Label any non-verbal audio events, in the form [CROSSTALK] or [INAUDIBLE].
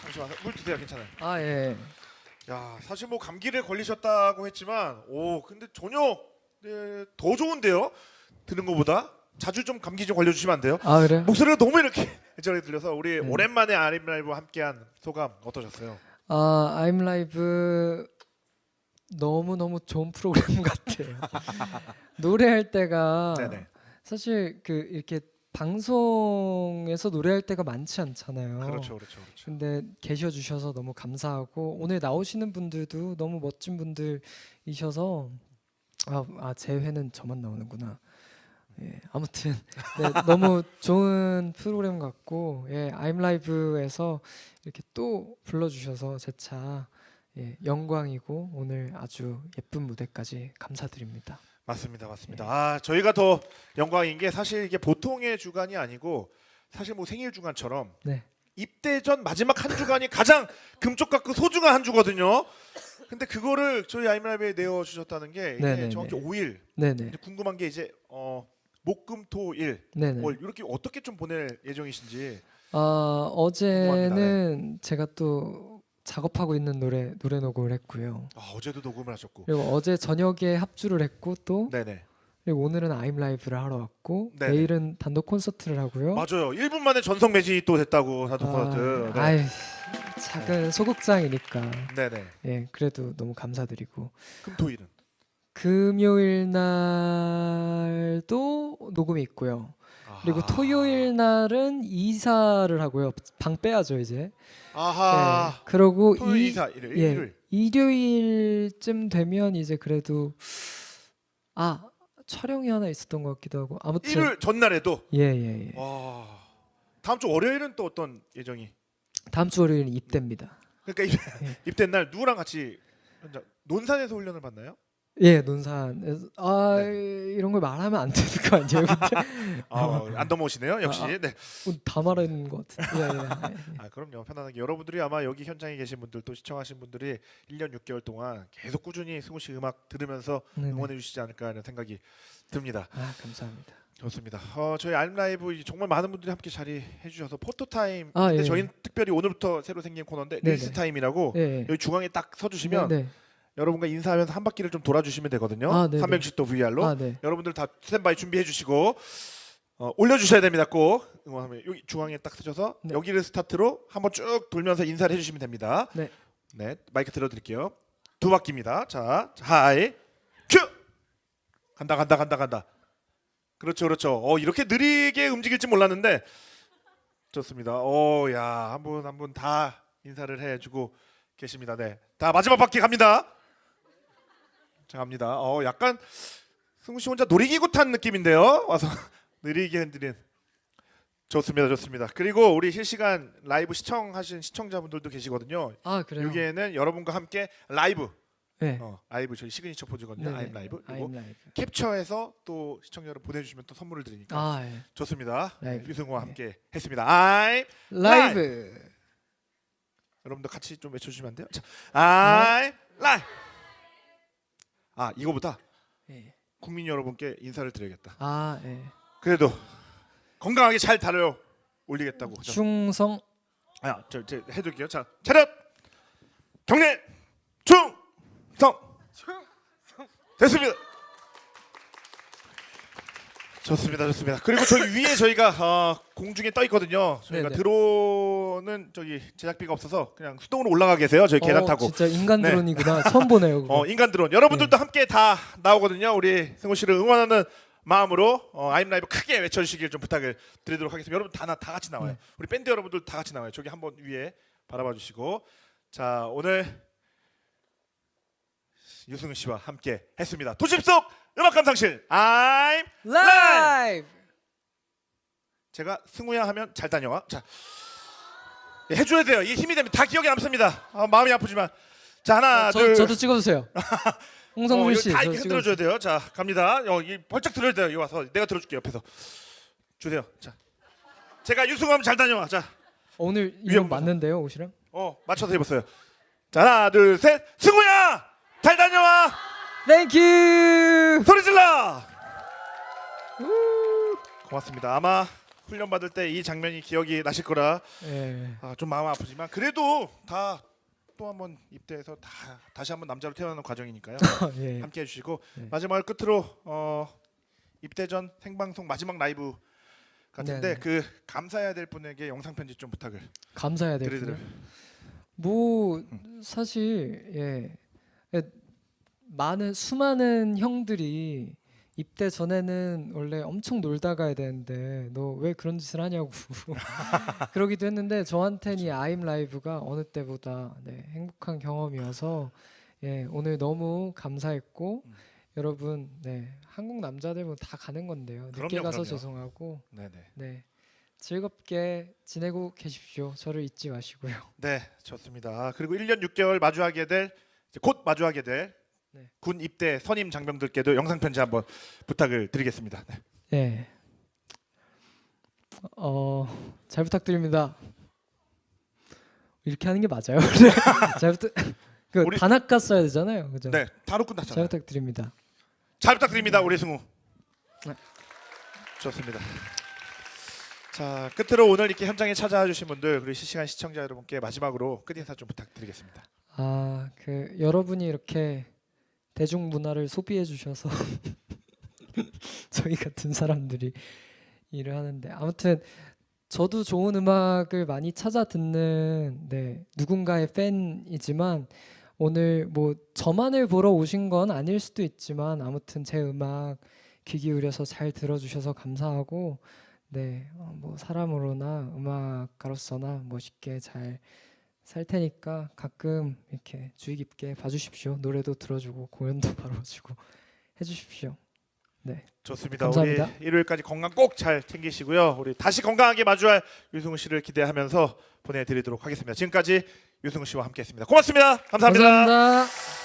잠시만 물 드세요 괜찮아요. 아 예. 야 사실 뭐 감기를 걸리셨다고 했지만 오 근데 전혀 네, 더 좋은데요 드는 것보다 자주 좀 감기 좀 걸려주시면 안 돼요? 아 그래? 목소리가 너무 이렇게 [LAUGHS] 애절하게 들려서 우리 네. 오랜만에 아림 라이브와 함께한 소감 어떠셨어요? 아 아임 라이브 너무 너무 좋은 프로그램 [LAUGHS] 같아요. 노래할 때가 네네 사실 그 이렇게 방송에서 노래할 때가 많지 않잖아요. 그렇죠 그렇죠 그렇죠. 근데 계셔 주셔서 너무 감사하고 오늘 나오시는 분들도 너무 멋진 분들이셔서 아, 아, 제 회는 저만 나오는구나. 예, 아무튼 네, [LAUGHS] 너무 좋은 프로그램 같고 예, 아임 라이브에서 이렇게 또 불러주셔서 제차 예, 영광이고 오늘 아주 예쁜 무대까지 감사드립니다. 맞습니다 맞습니다. 아 저희가 더 영광인 게 사실 이게 보통의 주간이 아니고 사실 뭐 생일 주간처럼 네, 입대 전 마지막 한 주간이 가장 금쪽 같고 소중한 한 주거든요. 근데 그거를 저희 아임라이브에 내어 주셨다는 게 이게 네네네. 정확히 5일. 네, 네, 이제 궁금한 게 이제 어 목금토일 네, 네. 월 이렇게 어떻게 좀 보낼 예정이신지. 아 어제는 제가 또 작업하고 있는 노래 노래 녹음을 했고요. 아, 어제도 녹음을 하셨고. 그리고 어제 저녁에 합주를 했고 또 네네. 그리고 오늘은 아임 라이브를 하러 왔고 네네. 내일은 단독 콘서트를 하고요. 맞아요. 1분 만에 전성 매진이 또 됐다고 사도 콘서트. 네. 아, 아이 작은 소극장이니까 네네. 예 그래도 너무 감사드리고 금토일은. 금요일 날도 녹음이 있고요. 그리고. 토요일 날은 이사를 하고요. 방 빼야죠 이제. 아하. 네. 그러고 토요일 이, 일요일. 예. 일요일. 일요일쯤 되면 이제 그래도 아 촬영이 하나 있었던 것 같기도 하고 아무튼 일요일 전날에도. 예예 예, 와. 다음 주 월요일은 또 어떤 예정이? 다음 주 월요일은 입대입니다. 그러니까 입, 예. [LAUGHS] 입대 날 누구랑 같이 현장 논산에서 훈련을 받나요? 예 논산 아 네. 이런 걸 말하면 안 되는 거 아니에요? 근데 [LAUGHS] 아, 안 넘어오시네요. 역시. 아, 아. 네. 뭐다 말하는 것 같은. 예, 예, 예. 아, 그럼요. 편안하게 여러분들이 아마 여기 현장에 계신 분들 또 시청하신 분들이 1년 6개월 동안 계속 꾸준히 승우 씨 음악 들으면서 네네. 응원해 주시지 않을까 하는 생각이 듭니다. 아 감사합니다. 좋습니다. 어, 저희 알림 라이브 이 정말 많은 분들이 함께 자리해 주셔서 포토 타임. 아, 근데 예. 저희는 특별히 오늘부터 새로 생긴 코너인데 네네. 릴스 타임이라고 예, 예. 여기 중앙에 딱 서주시면 네, 네. 여러분과 인사하면서 한 바퀴를 좀 돌아주시면 되거든요. 아, 네네. 360도 VR로. 아 네. 여러분들 다 스탠바이 준비해 주시고 어, 올려주셔야 됩니다. 꼭 응원하면 여기 중앙에 딱 서셔서 네. 여기를 스타트로 한번 쭉 돌면서 인사를 해주시면 됩니다. 네. 네, 마이크 들어드릴게요. 두 바퀴입니다. 자, 자, 하이 큐 간다 간다 간다 간다. 그렇죠 그렇죠. 어 이렇게 느리게 움직일지 몰랐는데 좋습니다. 어야한 분 한 분 다 인사를 해주고 계십니다. 네, 다 마지막 바퀴 갑니다. 자 갑니다. 어 약간 승우 씨 혼자 놀이기구 탄 느낌인데요. 와서 [LAUGHS] 느리게 흔드는. 좋습니다, 좋습니다. 그리고 우리 실시간 라이브 시청하신 시청자분들도 계시거든요. 아 그래요. 여기에는 여러분과 함께 라이브, 네. 어, 라이브 저희 시그니처 포즈거든요. 네네. 아임 라이브. 그리고 아임 라이브. 캡처해서 또 시청자 여러분 보내주시면 또 선물을 드리니까 아 예. 좋습니다. 라이브. 유승우와 네. 함께 했습니다. 아임 라이브. 여러분도 같이 좀 외쳐주시면 안 돼요? 자, 아임 라이브. 아 이거보다 예. 국민 여러분께 인사를 드려야겠다. 아 예. 그래도 건강하게 잘 다뤄 올리겠다고. 그죠? 충성. 아, 저, 저 해드릴게요. 자, 차렷, 경례, 충성. 됐습니다. 좋습니다, 좋습니다. 그리고 저기 위에 저희가 어, 공중에 떠 있거든요. 저희가 네네. 드론은 저기 제작비가 없어서 그냥 수동으로 올라가 계세요. 저희 계단 어, 타고. 진짜 인간 네. 드론이구나. 처음 보네요. 그거. [LAUGHS] 어, 인간 드론. 여러분들도 함께 다 나오거든요. 우리 승우 씨를 응원하는 마음으로 어, 아임 라이브 크게 외쳐주시길 좀 부탁을 드리도록 하겠습니다. 여러분 다, 나- 다 같이 나와요. 네. 우리 밴드 여러분들 다 같이 나와요. 저기 한번 위에 바라봐 주시고 자 오늘 유승우 씨와 함께 했습니다. 도심 속 음악 감상실 아임 라이브. 제가 승우야 하면 잘 다녀와. 자 예, 해줘야 돼요. 이게 힘이 됩니다. 다 기억에 남습니다. 아, 마음이 아프지만 자 하나 저, 둘 저도 찍어주세요. 홍성민 [LAUGHS] 어, 씨. 이거 다저 이렇게. 흔들어줘야 돼요. 자 갑니다. 여기 벌쩍 들어야 돼요. 여기 와서 내가 들어줄게 옆에서 주세요. 자 제가 유승하면 잘 다녀와. 자 어, 오늘 위험 이거 맞는데요 옷이랑? 어 맞춰서 해봤어요. 자 하나 둘 셋. 승우야 잘 다녀와. 땡큐. 소리 질러. 고맙습니다. 아마 훈련 받을 때 이 장면이 기억이 나실 거라 예. 아, 좀 마음 아프지만 그래도 다 또 한번 입대해서 다 다시 한번 남자로 태어나는 과정이니까요. [LAUGHS] 예. 함께 해주시고 네. 마지막을 끝으로 어, 입대 전 생방송 마지막 라이브 같은데 네네. 그 감사해야 될 분에게 영상 편지 좀 부탁을 감사해야 드리도록. 되거든요. 뭐 사실 예, 예, 많은 수많은 형들이 입대 전에는 원래 엄청 놀다 가야 되는데 너 왜 그런 짓을 하냐고 [LAUGHS] 그러기도 했는데 저한테는 이 아임 라이브가 어느 때보다 네, 행복한 경험이어서 예, 오늘 너무 감사했고 음. 여러분 네, 한국 남자들 뭐다 가는 건데요 늦게 그럼요, 가서 그럼요. 죄송하고 네네. 네 즐겁게 지내고 계십시오 저를 잊지 마시고요. 네, 좋습니다. 그리고 1년 6개월 마주하게 될 곧 마주하게 될군 네. 입대 선임 장병들께도 영상 편지 한번 부탁을 드리겠습니다. 네. 네. 어, 잘 부탁드립니다. 이렇게 하는 게 맞아요? [LAUGHS] 잘 부탁. 그 우리- 단아까 써야 되잖아요, 그죠? 네, 잘 끝났잖아요. 부탁드립니다. 잘 부탁드립니다, 우리 승우. 네. 좋습니다. 자, 끝으로 오늘 이렇게 현장에 찾아와 주신 분들 그리고 실시간 시청자 여러분께 마지막으로 끝 인사 좀 부탁드리겠습니다. 아, 그 여러분이 이렇게 대중 문화를 소비해 주셔서 [LAUGHS] 저희 같은 사람들이 일을 하는데 아무튼 저도 좋은 음악을 많이 찾아 듣는 네, 누군가의 팬이지만 오늘 뭐 저만을 보러 오신 건 아닐 수도 있지만 아무튼 제 음악 귀 기울여서 잘 들어주셔서 감사하고 네, 어, 뭐 사람으로나 음악가로서나 멋있게 잘 살 테니까 가끔 이렇게 주의 깊게 봐주십시오. 노래도 들어주고 공연도 [LAUGHS] 바로 주고 해주십시오. 네, 좋습니다. 감사합니다. 우리 일요일까지 건강 꼭 잘 챙기시고요. 우리 다시 건강하게 마주할 유승우 씨를 기대하면서 보내드리도록 하겠습니다. 지금까지 유승우 씨와 함께했습니다. 고맙습니다 감사합니다. 감사합니다.